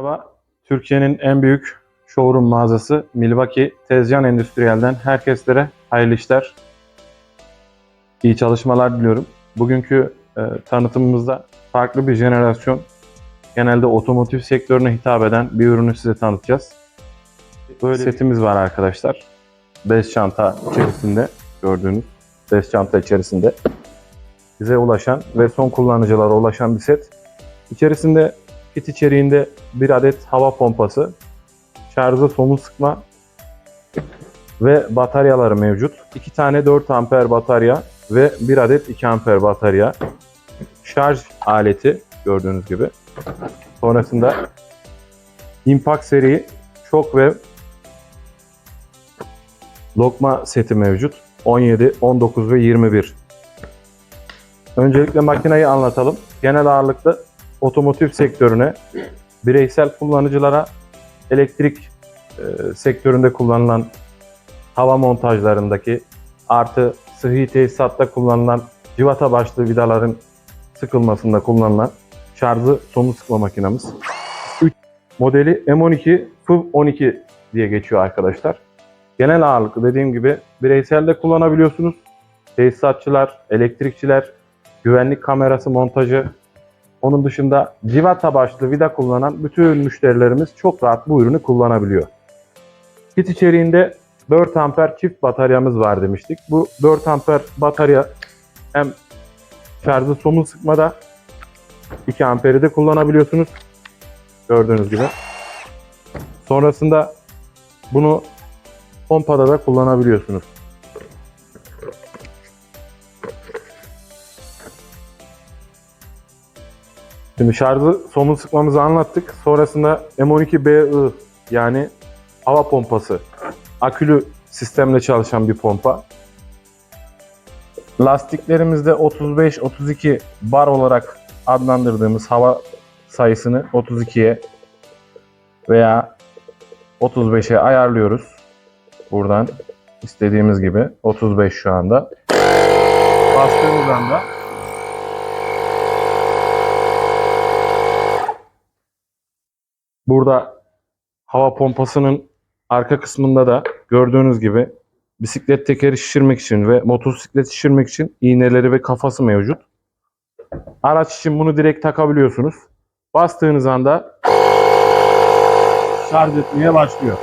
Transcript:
Merhaba, Türkiye'nin en büyük showroom mağazası Milwaukee Tezcan Endüstriyel'den herkeslere hayırlı işler, iyi çalışmalar diliyorum. Bugünkü e, tanıtımımızda farklı bir jenerasyon, genelde otomotiv sektörüne hitap eden bir ürünü size tanıtacağız. Böyle setimiz var arkadaşlar. Bez çanta içerisinde gördüğünüz bez çanta içerisinde bize ulaşan ve son kullanıcılara ulaşan bir set. İçerisinde kit içeriğinde bir adet hava pompası, şarjı somun sıkma ve bataryaları mevcut. 2 tane 4 amper batarya ve bir adet 2 amper batarya. Şarj aleti gördüğünüz gibi. Sonrasında Impact seri şok ve lokma seti mevcut. 17, 19 ve 21. Öncelikle makineyi anlatalım. Genel ağırlıklı otomotiv sektörüne, bireysel kullanıcılara, elektrik e, sektöründe kullanılan hava montajlarındaki artı sıhhi tesisatta kullanılan civata başlı vidaların sıkılmasında kullanılan şarjı somu sıkma makinamız. 3 modeli M12 FIV12 diye geçiyor arkadaşlar. Genel ağırlıklı dediğim gibi bireyselde kullanabiliyorsunuz. Tesisatçılar, elektrikçiler, güvenlik kamerası montajı, onun dışında civata başlı vida kullanan bütün müşterilerimiz çok rahat bu ürünü kullanabiliyor. Kit içeriğinde 4 amper çift bataryamız var demiştik. Bu 4 amper batarya hem şarjı somun sıkmada 2 amperi de kullanabiliyorsunuz. Gördüğünüz gibi. Sonrasında bunu pompada da kullanabiliyorsunuz. Şimdi şarjı somun sıkmamızı anlattık. Sonrasında M12BI yani hava pompası. Akülü sistemle çalışan bir pompa. Lastiklerimizde 35-32 bar olarak adlandırdığımız hava sayısını 32'ye veya 35'e ayarlıyoruz. Buradan istediğimiz gibi 35 şu anda. Bastığımız anda Burada hava pompasının arka kısmında da gördüğünüz gibi bisiklet tekeri şişirmek için ve motosiklet şişirmek için iğneleri ve kafası mevcut. Araç için bunu direkt takabiliyorsunuz. Bastığınız anda şarj etmeye başlıyor.